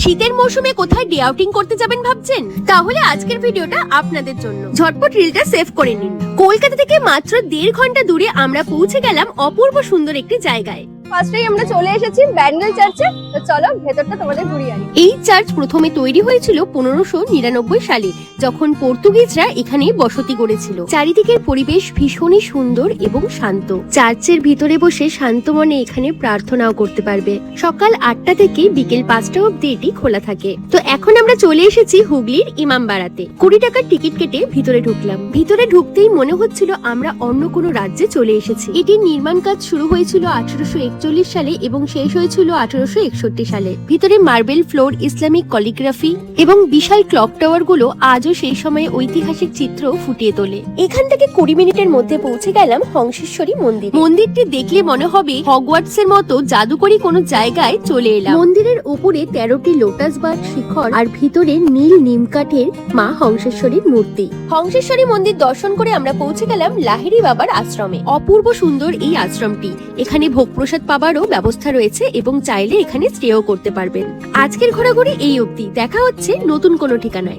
শীতের মৌসুমে কোথায় ডে আউটিং করতে যাবেন ভাবছেন? তাহলে আজকের ভিডিওটা আপনাদের জন্য। ঝটপট রিলটা সেভ করে নিন। কলকাতা থেকে মাত্র দেড় ঘণ্টা দূরে আমরা পৌঁছে গেলাম অপূর্ব সুন্দর একটি জায়গায়। এই চার্চ প্রথমে তৈরি হয়েছিল পনেরোশো নিরানব্বই সালে, যখন পর্তুগিজরা এখানে বসতি গড়েছিল। চারিদিকের পরিবেশ ভীষণই সুন্দর এবং শান্ত। চার্চের ভিতরে বসে শান্ত মনে এখানে প্রার্থনাও করতে পারবে। সকাল আটটা থেকে বিকেল পাঁচটা অব্দি এটি খোলা থাকে। তো এখন আমরা চলে এসেছি হুগলির ইমামবাড়াতে। কুড়ি টাকার টিকিট কেটে ভিতরে ঢুকলাম। ভিতরে ঢুকতেই মনে হচ্ছিল আমরা অন্য কোনো রাজ্যে চলে এসেছি। এটির নির্মাণ কাজ শুরু হয়েছিল আঠারোশো একচল্লিশ সালে এবং শেষ হয়েছিল আঠারোশো একষট্টি সালে। ভিতরে মার্বেল, ফ্লোর, ইসলামিক কলিগ্রাফি এবং বিশাল ক্লক টাওয়ারগুলো আজও সেই সময়ে ঐতিহাসিক চিত্র ফুটিয়ে তোলে। এখান থেকে কুড়ি মিনিটের মধ্যে পৌঁছে গেলাম হংসেশ্বরী মন্দির। মন্দিরটি দেখলে মনে হবে হগওয়ার্টস এর মতো জাদুকরি কোনো জায়গায় চলে এলাম। মন্দিরের উপরে তেরোটি লোটাস বাট শিখর আর ভিতরে নীল নিমকাঠের মা হংসেশ্বরীর মূর্তি। হংসেশ্বরী মন্দির দর্শন করে আমরা পৌঁছে গেলাম লাহিড়ী বাবার আশ্রমে। অপূর্ব সুন্দর এই আশ্রমটি। এখানে ভোগ প্রসাদ পাবারও ব্যবস্থা রয়েছে এবং চাইলে এখানে স্টেও করতে পারবেন। আজকের ঘোরাঘুরি এই অবধি। দেখা হচ্ছে নতুন কোনো ঠিকানায়।